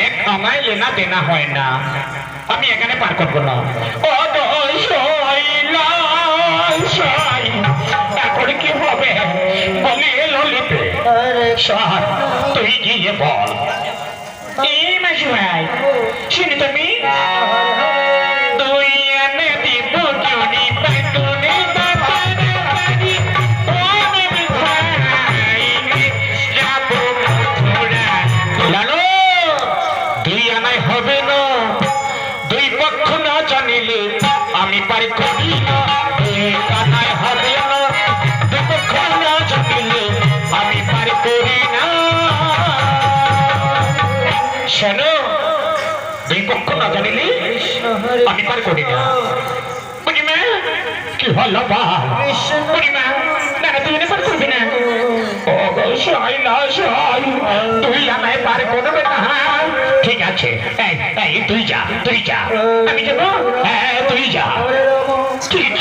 এক আমায় লেনা দেনা হয় না। আমি এখানে পার করব না। এখন কি হবে? বলি ললিতে সর তুই গিয়ে বল। এই মাসি ভাই শুনি তুমি? শোনো দুই পক্ষ না জানিলে আমি পারি করি না বুঝিমা? কি হলো বা? বুঝিমা না তুই পার করবি না। সই না সই তুই আমায় পার করবে না। ঠিক আছে এই তুই যা তুই যা। আমি যাব? হ্যাঁ তুই যা। ঠিক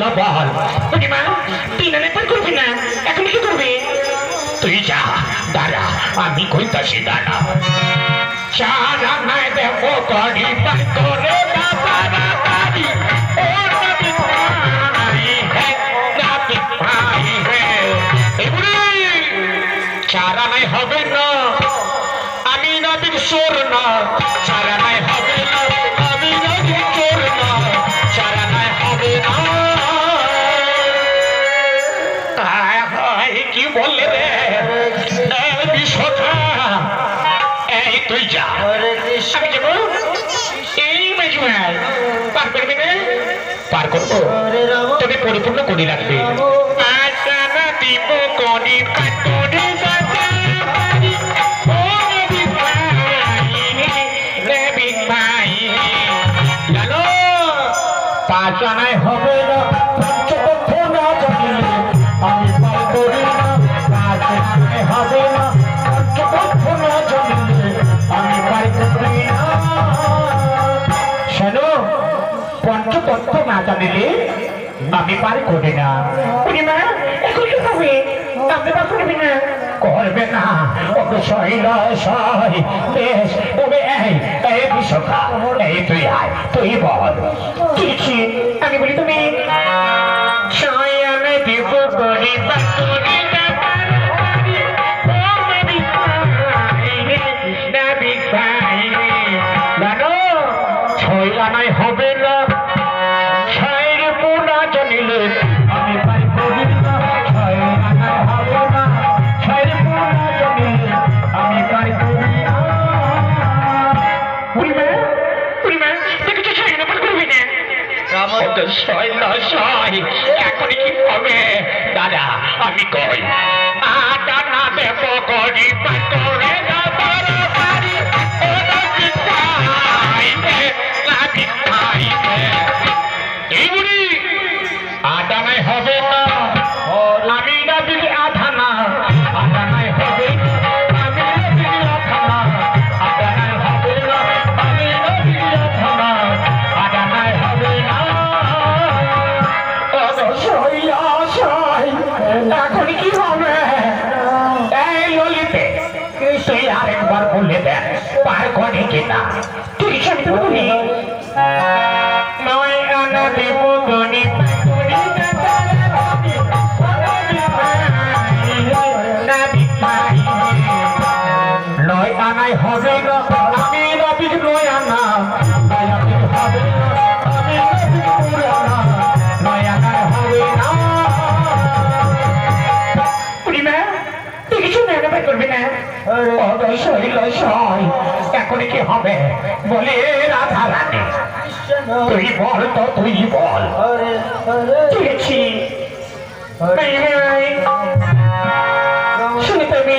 হলো বল। বুড়িমা তিন আনাই পার করবি না। এখন কি করবি? তুই যা দাঁড়া আমি কইতাছি দাঁড়া। চার আনাই দেবো করি করে বাবারা বাড়ি ও নবী ভাই হে নবী ভাই হে। এগুলি চারা নাই হবে না। আমি নবীর চোর না চারা নাই পার করব। তবে পরিপূর্ণ করি রাখবে। পাঁচ আনায় করি পঞ্চতত্ত্ব না আমি পার করি না। পূর্ণিমা এখন কি হবে? আপনি পার করবি না? করবে না। ওকে সহিল সহি বেশ তবে এই এই বিশ্বকা এই তুই আয় তুই বল। কি? আমি বলি তুমি ছয়ানে দিব করি না ছয় এখন কি হবে? দাদা, আমি কই? আটা না দেব করি পাতরে না বড়। পার করে কিনা। তুই শুনি নয় আনা দেব গণিত নয় আনায় হবে না, আমি রবি নয় আনা। হবে করবি না? এখন কি হবে? বলে রাধা রানী তুই বল তো তুই বল। দেখছি। শুনে তুমি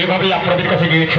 এভাবেই আপনাদের কাছে গিয়েছে